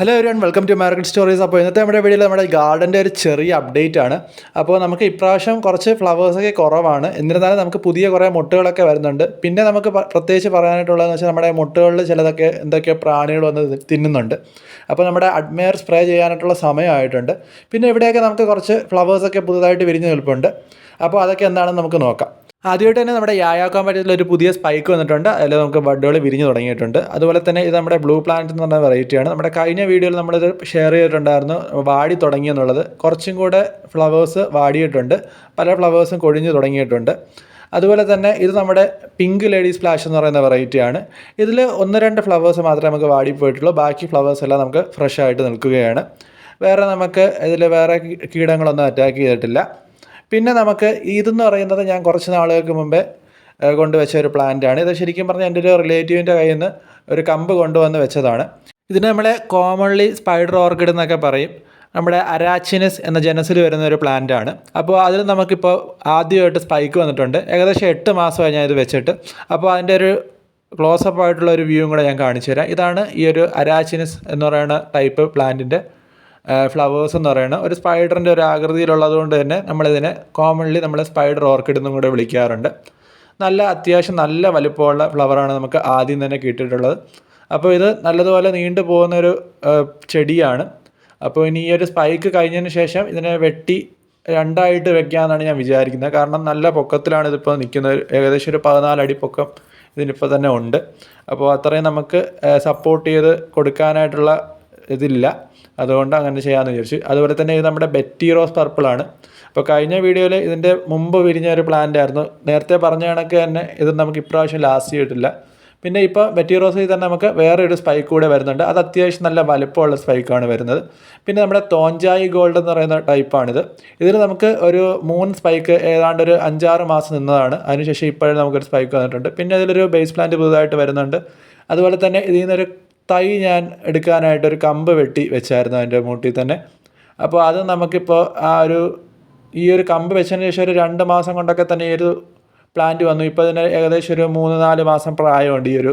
Hello everyone welcome to market stories അപ്പോൾ ഇന്നത്തെ നമ്മുടെ വീഡിയോയിൽ നമ്മുടെ ഗാർഡന്റെ ഒരു ചെറിയ അപ്ഡേറ്റ് ആണ്. അപ്പോൾ നമുക്ക് ഇപ്രാവശ്യം കുറച്ച് ഫ്ലവേഴ്സൊക്കെ കുറവാണ്. എന്നിരുന്നാലും നമുക്ക് പുതിയ കുറേ മുട്ടുകളൊക്കെ വരുന്നുണ്ട്. പിന്നെ നമുക്ക് പ്രത്യേകിച്ച് പറയാനായിട്ടുള്ളതെന്ന് വെച്ചാൽ നമ്മുടെ മുട്ടുകളിൽ ചിലതൊക്കെ എന്തൊക്കെയോ പ്രാണികൾ വന്ന് തിന്നുന്നുണ്ട്. അപ്പോൾ നമ്മുടെ അഡ്മയർ സ്പ്രേ ചെയ്യാനായിട്ടുള്ള സമയമായിട്ടുണ്ട്. പിന്നെ ഇവിടെയൊക്കെ നമുക്ക് കുറച്ച് ഫ്ലവേഴ്സൊക്കെ പുതുതായിട്ട് വിരിഞ്ഞു നിൽപ്പുണ്ട്. അപ്പോൾ അതൊക്കെ എന്താണെന്ന് നമുക്ക് നോക്കാം. ആദ്യമായിട്ട് തന്നെ നമ്മുടെ യായാക്കാൻ പറ്റിയിട്ടുള്ള ഒരു പുതിയ സ്പൈക്ക് വന്നിട്ടുണ്ട്. അതിൽ നമുക്ക് ബഡുകൾ വിരിഞ്ഞു തുടങ്ങിയിട്ടുണ്ട്. അതുപോലെ തന്നെ ഇത് നമ്മുടെ ബ്ലൂ പ്ലാന്റ് എന്ന് പറഞ്ഞ വെറൈറ്റിയാണ് നമ്മുടെ കഴിഞ്ഞ വീഡിയോയിൽ നമ്മളിത് ഷെയർ ചെയ്തിട്ടുണ്ടായിരുന്നു. വാടി തുടങ്ങി എന്നുള്ളത്. കുറച്ചും കൂടെ ഫ്ലവേഴ്സ് വാടിയിട്ടുണ്ട്. പല ഫ്ലവേഴ്സും കൊഴിഞ്ഞു തുടങ്ങിയിട്ടുണ്ട്. അതുപോലെ തന്നെ ഇത് നമ്മുടെ പിങ്ക് ലേഡീസ് ഫ്ലാഷ് എന്ന് പറയുന്ന വെറൈറ്റിയാണ് ഇതിൽ ഒന്ന് രണ്ട് ഫ്ലവേഴ്സ് മാത്രമേ നമുക്ക് വാടി പോയിട്ടുള്ളൂ. ബാക്കി ഫ്ലവേഴ്സ് എല്ലാം നമുക്ക് ഫ്രഷ് ആയിട്ട് നിൽക്കുകയാണ്. വേറെ നമുക്ക് ഇതിൽ വേറെ കീടങ്ങളൊന്നും അറ്റാക്ക് ചെയ്തിട്ടില്ല. പിന്നെ നമുക്ക് ഇതെന്ന് പറയുന്നത് ഞാൻ കുറച്ച് നാളുകൾക്ക് മുമ്പേ കൊണ്ടുവച്ച ഒരു പ്ലാന്റാണ് ഇത് ശരിക്കും പറഞ്ഞാൽ എന്റെ ഒരു റിലേറ്റീവിന്റെ കയ്യിൽ നിന്ന് ഒരു കമ്പ് കൊണ്ടുവന്ന് വെച്ചതാണ്. ഇതിന് നമ്മളെ കോമൺലി സ്പൈഡർ ഓർക്കിഡ് എന്നൊക്കെ പറയും. നമ്മുടെ അരാച്ചിനസ് എന്ന ജനസിൽ വരുന്ന ഒരു പ്ലാന്റ് ആണ്. അപ്പോൾ അതിൽ നമുക്കിപ്പോൾ ആദ്യമായിട്ട് സ്പൈക്ക് വന്നിട്ടുണ്ട്. ഏകദേശം എട്ട് മാസമായി ഞാൻ ഇത് വെച്ചിട്ട്. അപ്പോൾ അതിന്റെ ഒരു ക്ലോസപ്പ് ആയിട്ടുള്ള ഒരു വ്യൂവും കൂടെ ഞാൻ കാണിച്ചു തരാം ഇതാണ് ഈ ഒരു അരാച്ചിനസ് എന്ന് പറയുന്ന ടൈപ്പ് പ്ലാന്റിന്റെ ഫ്ലവേഴ്സ് എന്ന് പറയുന്നത് ഒരു സ്പൈഡറിന്റെ ഒരു ആകൃതിയിലുള്ളത് കൊണ്ട് തന്നെ നമ്മളിതിനെ കോമൺലി നമ്മൾ സ്പൈഡർ ഓർക്കിഡ് എന്നും കൂടെ വിളിക്കാറുണ്ട്. നല്ല അത്യാവശ്യം നല്ല വലിപ്പമുള്ള ഫ്ലവറാണ് നമുക്ക് ആദ്യം തന്നെ കിട്ടിയിട്ടുള്ളത്. അപ്പോൾ ഇത് നല്ലതുപോലെ നീണ്ടു പോകുന്നൊരു ചെടിയാണ്. അപ്പോൾ ഇനി ഈ ഒരു സ്പൈക്ക് കഴിഞ്ഞതിന് ശേഷം ഇതിനെ വെട്ടി രണ്ടായിട്ട് വെക്കാമെന്നാണ് ഞാൻ വിചാരിക്കുന്നത്. കാരണം നല്ല പൊക്കത്തിലാണ് ഇതിപ്പോൾ നിൽക്കുന്നത്. ഏകദേശം ഒരു പതിനാലടി പൊക്കം ഇതിനിപ്പോൾ തന്നെ ഉണ്ട്. അപ്പോൾ അത്രയും നമുക്ക് സപ്പോർട്ട് ചെയ്ത് കൊടുക്കാനായിട്ടുള്ള ഇതില്ല. അതുകൊണ്ട് അങ്ങനെ ചെയ്യാമെന്ന് വിചാരിച്ചു. അതുപോലെ തന്നെ ഇത് നമ്മുടെ ബെറ്റി റോസ് പർപ്പിളാണ് അപ്പോൾ കഴിഞ്ഞ വീഡിയോയിൽ ഇതിന്റെ മുമ്പ് വിരിഞ്ഞ ഒരു പ്ലാന്റ് ആയിരുന്നു. നേരത്തെ പറഞ്ഞ കണക്ക് തന്നെ ഇത് നമുക്ക് ഇപ്രാവശ്യം ലാസ്റ്റ് ചെയ്തിട്ടില്ല. പിന്നെ ഇപ്പോൾ ബെറ്റി റോസിൽ തന്നെ നമുക്ക് വേറെ ഒരു സ്പൈക്ക് കൂടെ വരുന്നുണ്ട്. അത് അത്യാവശ്യം നല്ല വലുപ്പമുള്ള സ്പൈക്കാണ് വരുന്നത്. പിന്നെ നമ്മുടെ തോഞ്ചായി ഗോൾഡ് എന്ന് പറയുന്ന ടൈപ്പാണിത് ഇതിൽ നമുക്ക് ഒരു മൂന്ന് സ്പൈക്ക് ഏതാണ്ട് ഒരു അഞ്ചാറ് മാസം നിന്നതാണ്. അതിനുശേഷം ഇപ്പോഴും നമുക്കൊരു സ്പൈക്ക് വന്നിട്ടുണ്ട്. പിന്നെ അതിലൊരു ബേസ് പ്ലാന്റ് പുതുതായിട്ട് വരുന്നുണ്ട്. അതുപോലെ തന്നെ ഇതിൽ നിന്നൊരു തൈ ഞാൻ എടുക്കാനായിട്ടൊരു കമ്പ് വെട്ടി വെച്ചായിരുന്നു അതിന്റെ മൂട്ടിൽ തന്നെ. അപ്പോൾ അത് നമുക്കിപ്പോൾ ആ ഒരു ഈ ഒരു കമ്പ് വെച്ചതിന് ശേഷം ഒരു രണ്ട് മാസം കൊണ്ടൊക്കെ തന്നെ ഈ ഒരു പ്ലാന്റ് വന്നു. ഇപ്പോൾ അതിന് ഏകദേശം ഒരു മൂന്ന് നാല് മാസം പ്രായമുണ്ട് ഈ ഒരു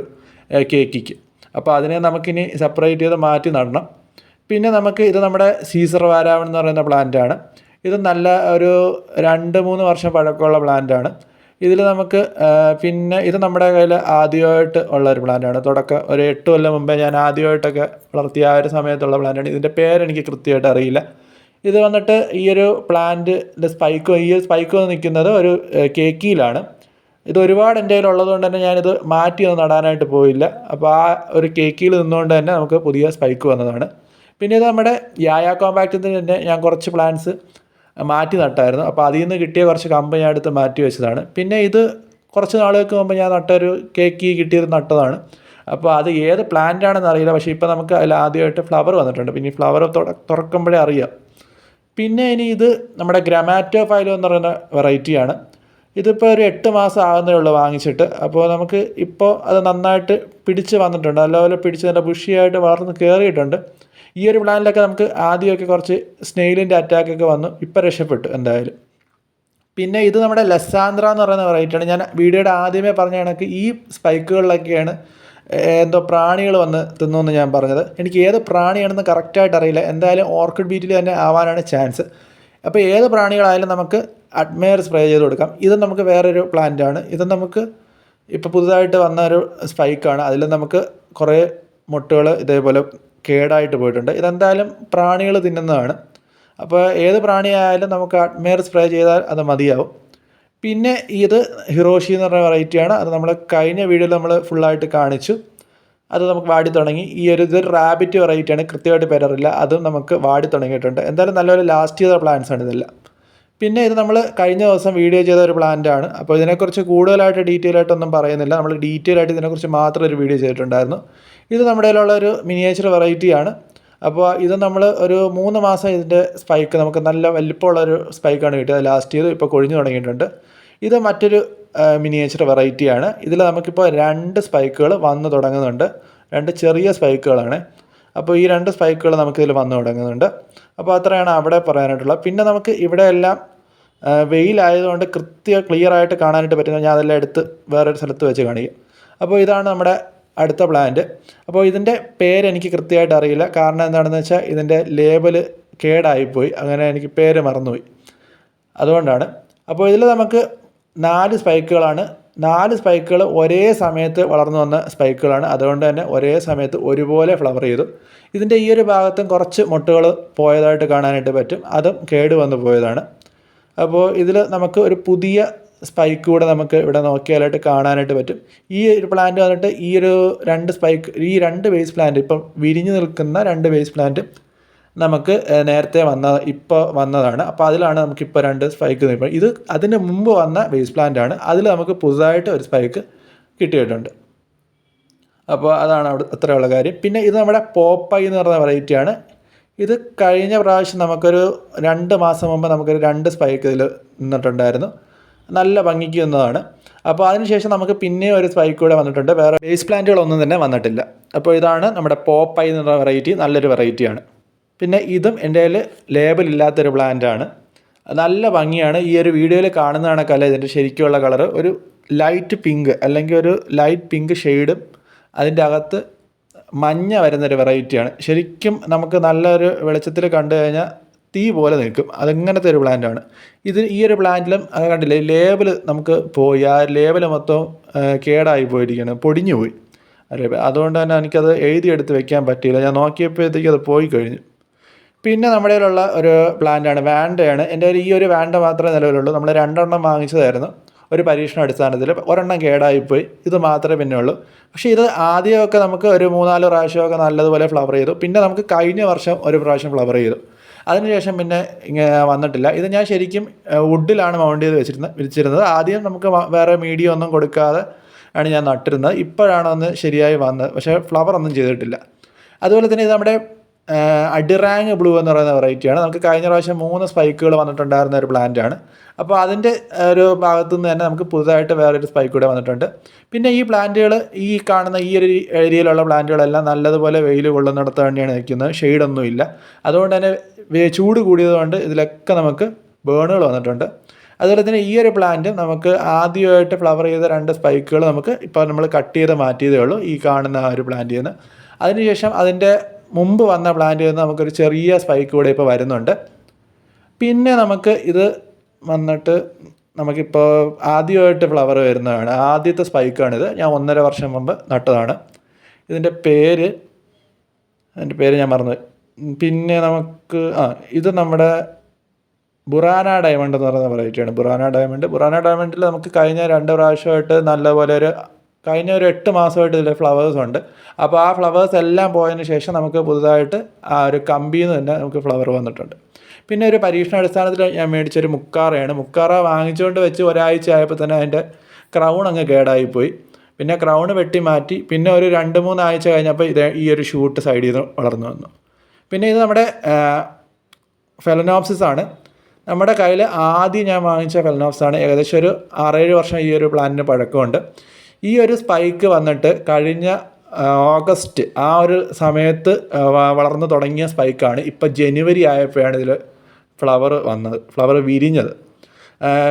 കേക്കിക്ക്. അപ്പോൾ അതിനെ നമുക്കിനി സെപ്പറേറ്റ് ചെയ്ത് മാറ്റി നടണം. പിന്നെ നമുക്ക് ഇത് നമ്മുടെ സീസർ വാരാവൺ എന്ന് പറയുന്ന പ്ലാന്റ് ആണ്. ഇത് നല്ല ഒരു രണ്ട് മൂന്ന് വർഷം പഴക്കമുള്ള പ്ലാന്റ് ആണ്. ഇതിൽ നമുക്ക് പിന്നെ ഇത് നമ്മുടെ കയ്യിൽ ആദ്യമായിട്ട് ഉള്ള ഒരു പ്ലാന്റാണ് തുടക്കം ഒരു എട്ട് കൊല്ലം മുമ്പേ ഞാൻ ആദ്യമായിട്ടൊക്കെ വളർത്തിയ ആ ഒരു സമയത്തുള്ള പ്ലാന്റാണ് ഇതിന്റെ പേരെനിക്ക് കൃത്യമായിട്ട് അറിയില്ല. ഇത് വന്നിട്ട് ഈ ഒരു പ്ലാന്റിന്റെ സ്പൈക്ക് ഈ ഒരു സ്പൈക്ക് നിൽക്കുന്നത് ഒരു കേക്കിയിലാണ്. ഇത് ഒരുപാട് എന്റെ ഉള്ളതുകൊണ്ട് തന്നെ ഞാനിത് മാറ്റി ഒന്ന് നടാനായിട്ട് പോയില്ല. അപ്പോൾ ആ ഒരു കേക്കിയിൽ നിന്നുകൊണ്ട് തന്നെ നമുക്ക് പുതിയ സ്പൈക്ക് വന്നതാണ്. പിന്നെ ഇത് നമ്മുടെ യായ കോമ്പാക്റ്റിൽ തന്നെ ഞാൻ കുറച്ച് പ്ലാന്റ്സ് മാറ്റി നട്ടായിരുന്നു അപ്പോൾ അതിൽ നിന്ന് കിട്ടിയ കുറച്ച് കമ്പ് ഞാൻ എടുത്ത് മാറ്റി വെച്ചതാണ്. പിന്നെ ഇത് കുറച്ച് നാളുകൾക്ക് മുമ്പ് ഞാൻ നട്ടൊരു കേക്ക് കിട്ടിയത് നട്ടതാണ്. അപ്പോൾ അത് ഏത് പ്ലാന്റ് ആണെന്ന് അറിയില്ല. പക്ഷേ ഇപ്പോൾ നമുക്ക് അതിൽ ആദ്യമായിട്ട് ഫ്ലവർ വന്നിട്ടുണ്ട്. പിന്നെ ഈ ഫ്ലവർ തുറക്കുമ്പോഴേ അറിയാം. പിന്നെ ഇനി ഇത് നമ്മുടെ ഗ്രമാറ്റോ ഫൈലോ എന്ന് പറയുന്ന വെറൈറ്റിയാണ് ഇതിപ്പോൾ ഒരു എട്ട് മാസം ആകുന്നേ ഉള്ളൂ വാങ്ങിച്ചിട്ട്. അപ്പോൾ നമുക്ക് ഇപ്പോൾ അത് നന്നായിട്ട് പിടിച്ച് വന്നിട്ടുണ്ട്. നല്ലപോലെ പിടിച്ച് നല്ല ബുഷിയായിട്ട് വളർന്ന് കയറിയിട്ടുണ്ട് ഈ ഒരു പ്ലാനിലൊക്കെ നമുക്ക് ആദ്യമൊക്കെ കുറച്ച് സ്നെയിലിന്റെ അറ്റാക്കൊക്കെ വന്നു. ഇപ്പം രക്ഷപ്പെട്ടു എന്തായാലും. പിന്നെ ഇത് നമ്മുടെ ലസാന്ദ്ര എന്ന് പറയുന്ന വെറൈറ്റിയാണ് ഞാൻ വീഡിയോയുടെ ആദ്യമേ പറഞ്ഞ കണക്ക് ഈ സ്പൈക്കുകളിലൊക്കെയാണ് എന്തോ പ്രാണികൾ വന്ന് തിന്നുമെന്ന് ഞാൻ പറഞ്ഞത്. എനിക്ക് ഏത് പ്രാണിയാണെന്ന് കറക്റ്റായിട്ട് അറിയില്ല. എന്തായാലും ഓർക്കിഡ് ബീറ്റിൽ തന്നെ ആവാനാണ് ചാൻസ് അപ്പോൾ ഏത് പ്രാണികളായാലും നമുക്ക് അഡ്മയർ സ്പ്രേ ചെയ്ത് കൊടുക്കാം. ഇത് നമുക്ക് വേറൊരു പ്ലാന്റ് ആണ്. ഇത് നമുക്ക് ഇപ്പോൾ പുതുതായിട്ട് വന്ന ഒരു സ്പൈക്കാണ് അതിൽ നമുക്ക് കുറേ മുട്ടകൾ ഇതേപോലെ കേടായിട്ട് പോയിട്ടുണ്ട്. ഇതെന്തായാലും പ്രാണികൾ തിന്നുന്നതാണ്. അപ്പോൾ ഏത് പ്രാണിയായാലും നമുക്ക് അഡ്മയർ സ്പ്രേ ചെയ്താൽ അത് മതിയാവും. പിന്നെ ഇത് ഹിറോഷി എന്ന് പറഞ്ഞ വെറൈറ്റിയാണ് അത് നമ്മൾ കഴിഞ്ഞ വീഡിയോയിൽ നമ്മൾ ഫുള്ളായിട്ട് കാണിച്ചു. അത് നമുക്ക് വാടി തുടങ്ങി. ഈ ഒരു ഇത് റാബിറ്റ് വെറൈറ്റിയാണ് കൃത്യമായിട്ട് പേരറില്ല അതും നമുക്ക് വാടി തുടങ്ങിയിട്ടുണ്ട്. എന്തായാലും നല്ലൊരു ലാസ്റ്റ് ചെയ്ത പ്ലാന്റ്സ് ആണ് ഇതെല്ലാം. പിന്നെ ഇത് നമ്മൾ കഴിഞ്ഞ ദിവസം വീഡിയോ ചെയ്ത ഒരു പ്ലാന്റ് ആണ്. അപ്പോൾ ഇതിനെക്കുറിച്ച് കൂടുതലായിട്ട് ഡീറ്റെയിൽ ആയിട്ടൊന്നും പറയുന്നില്ല. നമ്മൾ ഡീറ്റെയിൽ ആയിട്ട് ഇതിനെക്കുറിച്ച് മാത്രം ഒരു വീഡിയോ ചെയ്തിട്ടുണ്ടായിരുന്നു. ഇത് നമ്മുടെ കയ്യിലുള്ള ഒരു മിനിയേച്ചർ വെറൈറ്റിയാണ് അപ്പോൾ ഇത് നമ്മൾ ഒരു മൂന്ന് മാസം ഇതിന്റെ സ്പൈക്ക് നമുക്ക് നല്ല വലിപ്പമുള്ള ഒരു സ്പൈക്കാണ് കിട്ടിയത്. ലാസ്റ്റ് ഇയർ ഇപ്പോൾ കൊഴിഞ്ഞു തുടങ്ങിയിട്ടുണ്ട്. ഇത് മറ്റൊരു മിനിയേച്ചർ വെറൈറ്റിയാണ് ഇതിൽ നമുക്കിപ്പോൾ രണ്ട് സ്പൈക്കുകൾ വന്ന് തുടങ്ങുന്നുണ്ട്. രണ്ട് ചെറിയ സ്പൈക്കുകളാണ് അപ്പോൾ ഈ രണ്ട് സ്പൈക്കുകൾ നമുക്കിതിൽ വന്നു തുടങ്ങുന്നുണ്ട്. അപ്പോൾ അത്രയാണ് അവിടെ പറയാനായിട്ടുള്ളത് പിന്നെ നമുക്ക് ഇവിടെ എല്ലാം ആ, വെയിലായതുകൊണ്ട് കൃത്യ ക്ലിയർ ആയിട്ട് കാണാനായിട്ട് പറ്റുന്ന ഞാൻ അതെല്ലാം എടുത്ത് വേറൊരു സ്ഥലത്ത് വെച്ച് കാണിക്കും. അപ്പോൾ ഇതാണ് നമ്മുടെ അടുത്ത പ്ലാന്റ് അപ്പോൾ ഇതിന്റെ പേര് എനിക്ക് കൃത്യമായിട്ട് അറിയില്ല. കാരണം എന്താണെന്ന് വെച്ചാൽ ഇതിന്റെ ലേബൽ കേടായിപ്പോയി. അങ്ങനെ എനിക്ക് പേര് മറന്നുപോയി. അതുകൊണ്ടാണ്. അപ്പോൾ ഇതിൽ നമുക്ക് നാല് സ്പൈക്കുകളാണ് നാല് സ്പൈക്കുകൾ ഒരേ സമയത്ത് വളർന്നു വന്ന സ്പൈക്കുകളാണ്. അതുകൊണ്ട് തന്നെ ഒരേ സമയത്ത് ഒരുപോലെ ഫ്ലവർ ചെയ്തു. ഇതിന്റെ ഈ ഒരു ഭാഗത്തും കുറച്ച് മുട്ടുകൾ പോയതായിട്ട് കാണാനായിട്ട് പറ്റും. അതും കേട് വന്നു പോയതാണ്. അപ്പോൾ ഇതിൽ നമുക്ക് ഒരു പുതിയ സ്പൈക്ക് കൂടെ നമുക്ക് ഇവിടെ നോക്കിയാലായിട്ട് കാണാനായിട്ട് പറ്റും. ഈ ഒരു പ്ലാന്റ് വന്നിട്ട് ഈ ഒരു രണ്ട് സ്പൈക്ക് ഈ രണ്ട് വേസ് പ്ലാന്റ് ഇപ്പം വിരിഞ്ഞു നിൽക്കുന്ന രണ്ട് വേസ് പ്ലാന്റ് നമുക്ക് നേരത്തെ വന്ന ഇപ്പോൾ വന്നതാണ്. അപ്പോൾ അതിലാണ് നമുക്കിപ്പോൾ രണ്ട് സ്പൈക്ക് നിൽക്കുന്നത്. ഇത് അതിന് മുമ്പ് വന്ന വേസ്റ്റ് പ്ലാന്റ് ആണ്. അതിൽ നമുക്ക് പുതുതായിട്ട് ഒരു സ്പൈക്ക് കിട്ടിയിട്ടുണ്ട്. അപ്പോൾ അതാണ് അവിടെ അത്രയുള്ള കാര്യം. പിന്നെ ഇത് നമ്മുടെ പോപ്പൈ എന്ന് പറഞ്ഞ വെറൈറ്റിയാണ് ഇത് കഴിഞ്ഞ പ്രാവശ്യം നമുക്കൊരു രണ്ട് മാസം മുമ്പ് നമുക്കൊരു രണ്ട് സ്പൈക്ക് ഇതിൽ നിന്നിട്ടുണ്ടായിരുന്നു. നല്ല ഭംഗിക്ക് നിന്നതാണ്. അപ്പോൾ അതിനുശേഷം നമുക്ക് പിന്നെയും ഒരു സ്പൈക്ക് കൂടെ വന്നിട്ടുണ്ട്. വേറെ ബേസ് പ്ലാന്റുകളൊന്നും തന്നെ വന്നിട്ടില്ല. അപ്പോൾ ഇതാണ് നമ്മുടെ പോപ്പൈ എന്ന് പറഞ്ഞ വെറൈറ്റി നല്ലൊരു വെറൈറ്റിയാണ് പിന്നെ ഇതും എന്റെ കയ്യിൽ ലേബൽ ഇല്ലാത്തൊരു പ്ലാന്റാണ് നല്ല ഭംഗിയാണ്. ഈ ഒരു വീഡിയോയിൽ കാണുന്ന കണക്കല്ല ഇതിന്റെ ശരിക്കുള്ള കളർ ഒരു ലൈറ്റ് പിങ്ക് അല്ലെങ്കിൽ ഒരു ലൈറ്റ് പിങ്ക് ഷെയ്ഡും അതിന്റെ അകത്ത് മഞ്ഞ വരുന്നൊരു വെറൈറ്റിയാണ് ശരിക്കും നമുക്ക് നല്ലൊരു വെളിച്ചത്തിൽ കണ്ടു കഴിഞ്ഞാൽ തീ പോലെ നിൽക്കും. അതങ്ങനത്തെ ഒരു പ്ലാന്റാണ് ഇത് ഈ ഒരു പ്ലാന്റിലും അത് കണ്ടില്ലേ? ലേബൽ നമുക്ക് പോയി. ആ ലേബൽ മൊത്തം കേടായി പോയിരിക്കുകയാണ് പൊടിഞ്ഞു പോയി. അതുകൊണ്ട് തന്നെ എനിക്കത് എഴുതിയെടുത്ത് വെക്കാൻ പറ്റിയില്ല. ഞാൻ നോക്കിയപ്പോഴത്തേക്കും അത് പോയി കഴിഞ്ഞു. പിന്നെ നമ്മുടെ കയ്യിലുള്ള ഒരു പ്ലാന്റാണ് വാൻഡയാണ് എന്റെ ഈ ഒരു വാൻഡ മാത്രമേ നിലവിലുള്ളൂ. നമ്മൾ രണ്ടെണ്ണം വാങ്ങിച്ചതായിരുന്നു. ഒരു പരീക്ഷണ അടിസ്ഥാനത്തിൽ ഒരെണ്ണം കേടായിപ്പോയി. ഇത് മാത്രമേ പിന്നെ ഉള്ളൂ. പക്ഷേ ഇത് ആദ്യമൊക്കെ നമുക്ക് ഒരു മൂന്നാൽ പ്രാവശ്യമൊക്കെ നല്ലതുപോലെ ഫ്ലവർ ചെയ്തു. പിന്നെ നമുക്ക് കഴിഞ്ഞ വർഷം ഒരു പ്രാവശ്യം ഫ്ലവർ ചെയ്തു. അതിനുശേഷം പിന്നെ വന്നിട്ടില്ല. ഇത് ഞാൻ ശരിക്കും വുഡിലാണ് മൗണ്ട് ചെയ്ത് വെച്ചിരുന്നത് വിരിച്ചിരുന്നത്. ആദ്യം നമുക്ക് വേറെ മീഡിയം ഒന്നും കൊടുക്കാതെ ആണ് ഞാൻ നട്ടിരുന്നത്. ഇപ്പോഴാണ് ഒന്ന് ശരിയായി വന്നത്. പക്ഷേ ഫ്ലവർ ഒന്നും ചെയ്തിട്ടില്ല. അതുപോലെ തന്നെ ഇത് നമ്മുടെ അഡിറാങ് ബ്ലൂ എന്ന് പറയുന്ന വെറൈറ്റിയാണ് നമുക്ക് കഴിഞ്ഞ പ്രാവശ്യം മൂന്ന് സ്പൈക്കുകൾ വന്നിട്ടുണ്ടായിരുന്ന ഒരു പ്ലാന്റ് ആണ്. അപ്പോൾ അതിന്റെ ഒരു ഭാഗത്തു നിന്ന് തന്നെ നമുക്ക് പുതുതായിട്ട് വേറൊരു സ്പൈക്ക് കൂടെ വന്നിട്ടുണ്ട്. പിന്നെ ഈ പ്ലാന്റുകൾ ഈ കാണുന്ന ഈ ഒരു ഏരിയയിലുള്ള പ്ലാന്റുകളെല്ലാം നല്ലതുപോലെ വെയിൽ കൊള്ളുന്നിടത്ത് തന്നെയാണ് നിൽക്കുന്നത്. ഷെയ്ഡൊന്നുമില്ല അതുകൊണ്ട് തന്നെ ചൂട് കൂടിയതുകൊണ്ട് ഇതിലൊക്കെ നമുക്ക് ബേണുകൾ വന്നിട്ടുണ്ട്. അതുപോലെ തന്നെ ഈ ഒരു പ്ലാന്റ് നമുക്ക് ആദ്യമായിട്ട് ഫ്ലവർ ചെയ്ത രണ്ട് സ്പൈക്കുകൾ നമുക്ക് ഇപ്പോൾ നമ്മൾ കട്ട് ചെയ്ത് മാറ്റിയതേ ഉള്ളൂ ഈ കാണുന്ന ആ ഒരു പ്ലാന്റിൽ നിന്ന്. അതിനുശേഷം അതിന്റെ മുമ്പ് വന്ന പ്ലാന്റിൽ നിന്ന് നമുക്കൊരു ചെറിയ സ്പൈക്ക് കൂടെ ഇപ്പോൾ വരുന്നുണ്ട്. പിന്നെ നമുക്ക് ഇത് വന്നിട്ട് നമുക്കിപ്പോൾ ആദ്യമായിട്ട് ഫ്ലവർ വരുന്നതാണ്. ആദ്യത്തെ സ്പൈക്കാണിത് ഞാൻ ഒന്നര വർഷം മുമ്പ് നട്ടതാണ്. ഇതിന്റെ പേര് അതിന്റെ പേര് ഞാൻ മറന്നു പിന്നെ നമുക്ക് ആ ഇത് നമ്മുടെ ബുറാന ഡയമണ്ട് എന്ന് പറയുന്ന വെറൈറ്റിയാണ് ബുറാന ഡയമണ്ട് ബുറാന ഡയമണ്ടിൽ നമുക്ക് കഴിഞ്ഞ രണ്ട് പ്രാവശ്യമായിട്ട് നല്ലപോലെ ഒരു കഴിഞ്ഞ ഒരു എട്ട് മാസമായിട്ട് ഇതിൽ ഫ്ലവേഴ്സ് ഉണ്ട്. അപ്പോൾ ആ ഫ്ലവേഴ്സ് എല്ലാം പോയതിന് ശേഷം നമുക്ക് പുതുതായിട്ട് ആ ഒരു കമ്പിയിൽ നിന്ന് തന്നെ നമുക്ക് ഫ്ലവർ വന്നിട്ടുണ്ട്. പിന്നെ ഒരു പരീക്ഷണാടിസ്ഥാനത്തിൽ ഞാൻ മേടിച്ചൊരു മുക്കാറയാണ്. മുക്കാറ വാങ്ങിച്ചുകൊണ്ട് വെച്ച് ഒരാഴ്ച ആയപ്പോൾ തന്നെ അതിന്റെ ക്രൗൺ അങ്ങ് കേടായിപ്പോയി. പിന്നെ ക്രൗൺ വെട്ടി മാറ്റി പിന്നെ ഒരു രണ്ട് മൂന്ന് ആഴ്ച കഴിഞ്ഞപ്പോൾ ഇത് ഈ ഒരു ഷൂട്ട് സൈഡിൽ നിന്ന് വളർന്നു വന്നു. പിന്നെ ഇത് നമ്മുടെ ഫെലനോപ്സിസ് ആണ്. നമ്മുടെ കയ്യിൽ ആദ്യം ഞാൻ വാങ്ങിച്ച ഫെലനോപ്സ് ആണ്. ഏകദേശം ഒരു ആറേഴ് വർഷം ഈ ഒരു പ്ലാന്റിന് പഴക്കമുണ്ട്. ഈ ഒരു സ്പൈക്ക് വന്നിട്ട് കഴിഞ്ഞ ഓഗസ്റ്റ് ആ ഒരു സമയത്ത് വളർന്നു തുടങ്ങിയ സ്പൈക്കാണ് ഇപ്പോൾ ജനുവരി ആയപ്പോഴാണ് ഇതിൽ ഫ്ലവർ വന്നത് ഫ്ലവർ വിരിഞ്ഞത്.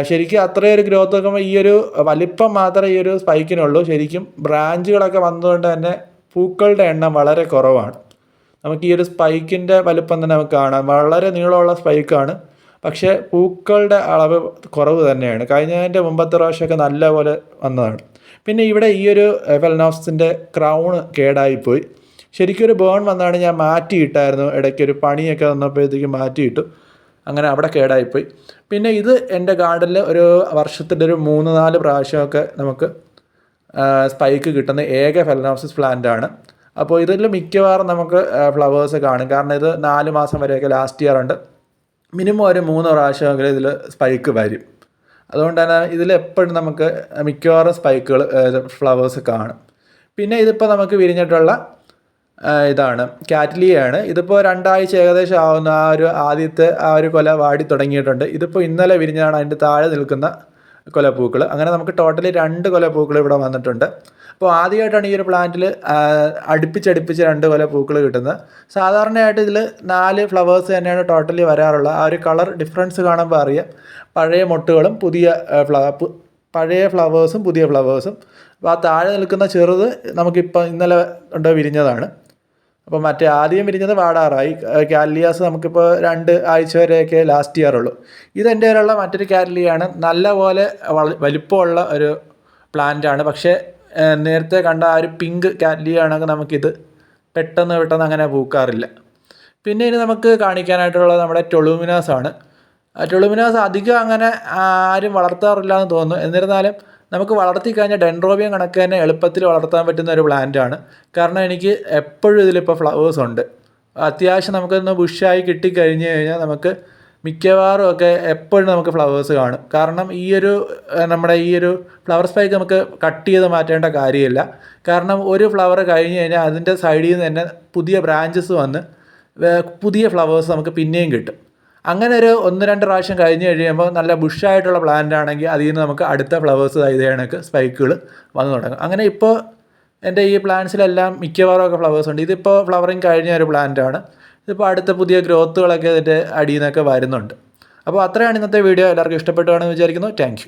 ശരിക്കും അത്രയും ഒരു ഗ്രോത്ത് നോക്കുമ്പോൾ ഈ ഒരു വലിപ്പം മാത്രമേ ഈ ഒരു സ്പൈക്കിനുള്ളൂ ശരിക്കും ബ്രാഞ്ചുകളൊക്കെ വന്നതുകൊണ്ട് തന്നെ പൂക്കളുടെ എണ്ണം വളരെ കുറവാണ്. നമുക്ക് ഈ ഒരു സ്പൈക്കിന്റെ വലിപ്പം തന്നെ നമുക്ക് കാണാം. വളരെ നീളമുള്ള സ്പൈക്കാണ് പക്ഷേ പൂക്കളുടെ അളവ് കുറവ് തന്നെയാണ്. കഴിഞ്ഞതിന്റെ മുമ്പത്തെ പ്രാവശ്യമൊക്കെ നല്ലപോലെ വന്നതാണ്. പിന്നെ ഇവിടെ ഈ ഒരു വെൽനോസിന്റെ ക്രൗണ് കേടായിപ്പോയി. ശരിക്കും ഒരു ബേൺ വന്നാണ് ഞാൻ മാറ്റിയിട്ടായിരുന്നു. ഇടയ്ക്ക് ഒരു പണിയൊക്കെ വന്നപ്പോഴത്തേക്ക് മാറ്റിയിട്ടു. അങ്ങനെ അവിടെ കേടായിപ്പോയി. പിന്നെ ഇത് എന്റെ ഗാർഡനിൽ ഒരു വർഷത്തിന്റെ ഒരു മൂന്ന് നാല് പ്രാവശ്യമൊക്കെ നമുക്ക് സ്പൈക്ക് കിട്ടുന്ന ഏക ഫെലനോപ്സിസ് പ്ലാന്റ് ആണ്. അപ്പോൾ ഇതിൽ മിക്കവാറും നമുക്ക് ഫ്ലവേഴ്സ് കാണും. കാരണം ഇത് നാല് മാസം വരെയൊക്കെ ലാസ്റ്റ് ഇയർ ഉണ്ട്. മിനിമം ഒരു മൂന്ന് പ്രാവശ്യമെങ്കിലും ഇതിൽ സ്പൈക്ക് വരും. അതുകൊണ്ട് തന്നെ ഇതിൽ എപ്പോഴും നമുക്ക് മിക്കവാറും സ്പൈക്കുകൾ ഫ്ലവേഴ്സ് കാണും. പിന്നെ ഇതിപ്പോൾ നമുക്ക് വിരിഞ്ഞിട്ടുള്ള ഇതാണ് കാറ്റ്ലിയാണ്. ഇതിപ്പോൾ രണ്ടാഴ്ച ഏകദേശം ആവുന്ന ആ ഒരു ആദ്യത്തെ ആ ഒരു കൊല വാടി തുടങ്ങിയിട്ടുണ്ട്. ഇതിപ്പോൾ ഇന്നലെ വിരിഞ്ഞാണ് അതിന്റെ താഴെ നിൽക്കുന്ന കൊലപ്പൂക്കൾ അങ്ങനെ നമുക്ക് ടോട്ടലി രണ്ട് കൊലപ്പൂക്കൾ ഇവിടെ വന്നിട്ടുണ്ട്. അപ്പോൾ ആദ്യമായിട്ടാണ് ഈ ഒരു പ്ലാന്റിൽ അടുപ്പിച്ചടുപ്പിച്ച് രണ്ട് കൊല പൂക്കൾ കിട്ടുന്നത്. സാധാരണയായിട്ട് ഇതിൽ നാല് ഫ്ലവേഴ്സ് തന്നെയാണ് ടോട്ടലി വരാറുള്ളത്. ആ ഒരു കളർ ഡിഫറൻസ് കാണുമ്പോൾ അറിയാം. പഴയ മൊട്ടുകളും പുതിയ ആ, ഫ്ല പഴയ ഫ്ലവേഴ്സും പുതിയ ഫ്ലവേഴ്സും. അപ്പോൾ ആ താഴെ നിൽക്കുന്ന ചെറുത് നമുക്കിപ്പോൾ ഇന്നലെ ഉണ്ട് വിരിഞ്ഞതാണ്. അപ്പോൾ മറ്റേ ആദ്യം വിരിഞ്ഞത് വാടാറായി കാലിയാസ് നമുക്കിപ്പോൾ രണ്ട് ആഴ്ച വരെയൊക്കെ ലാസ്റ്റ് ചെയ്യാറുള്ളൂ ഇതെന്റെ കയ്യിലുള്ള മറ്റൊരു കാലിയാണ് നല്ല പോലെ വലിപ്പമുള്ള ഒരു പ്ലാന്റ് ആണ്. പക്ഷേ നേരത്തെ കണ്ട ആ ഒരു പിങ്ക് കാലിയാണെങ്കിൽ നമുക്കിത് പെട്ടെന്ന് പെട്ടെന്ന് അങ്ങനെ പൂക്കാറില്ല. പിന്നെ ഇനി നമുക്ക് കാണിക്കാനായിട്ടുള്ളത് നമ്മുടെ ടൊളൂമിനാസ് ആണ് അധികം അങ്ങനെ ആരും വളർത്താറില്ല എന്ന് തോന്നുന്നു. എന്നിരുന്നാലും നമുക്ക് വളർത്തി കഴിഞ്ഞാൽ ഡെൻഡ്രോബിയം കണക്ക് തന്നെ എളുപ്പത്തിൽ വളർത്താൻ പറ്റുന്ന ഒരു പ്ലാന്റ് ആണ്. കാരണം എനിക്ക് എപ്പോഴും ഇതിലിപ്പോൾ ഫ്ലവേഴ്സ് ഉണ്ട്. അത്യാവശ്യം നമുക്കൊന്ന് ബുഷായി കിട്ടിക്കഴിഞ്ഞ് കഴിഞ്ഞാൽ നമുക്ക് മിക്കവാറും ഒക്കെ എപ്പോഴും നമുക്ക് ഫ്ലവേഴ്സ് കാണും. കാരണം ഈ ഒരു നമ്മുടെ ഈ ഒരു ഫ്ലവർ സ്പൈക്ക് നമുക്ക് കട്ട് ചെയ്ത് മാറ്റേണ്ട കാര്യമില്ല. കാരണം ഒരു ഫ്ലവർ കഴിഞ്ഞ് കഴിഞ്ഞാൽ അതിന്റെ സൈഡിൽ നിന്ന് തന്നെ പുതിയ ബ്രാഞ്ചസ് വന്ന് പുതിയ ഫ്ലവേഴ്സ് നമുക്ക് പിന്നെയും കിട്ടും. അങ്ങനെ ഒരു ഒന്ന് രണ്ട് പ്രാവശ്യം കഴിഞ്ഞ് കഴിയുമ്പോൾ നല്ല ബുഷായിട്ടുള്ള പ്ലാന്റ് ആണെങ്കിൽ അതിൽ നിന്ന് നമുക്ക് അടുത്ത ഫ്ലവേഴ്സ് ഇതേ സ്പൈക്കുകൾ വന്നു തുടങ്ങും. അങ്ങനെ ഇപ്പോൾ എന്റെ ഈ പ്ലാന്റ്സിലെല്ലാം മിക്കവാറും ഒക്കെ ഫ്ലവേഴ്സ് ഉണ്ട്. ഇതിപ്പോൾ ഫ്ലവറിങ് കഴിഞ്ഞ ഒരു പ്ലാന്റ് ആണ്. ഇതിപ്പോൾ അടുത്ത പുതിയ ഗ്രോത്തുകളൊക്കെ ഇതിന്റെ അടിയിൽ നിന്നൊക്കെ വരുന്നുണ്ട്. അപ്പോൾ അത്രയാണ് ഇന്നത്തെ വീഡിയോ എല്ലാവർക്കും ഇഷ്ടപ്പെട്ടുവാണെന്ന് വിചാരിക്കുന്നു. താങ്ക്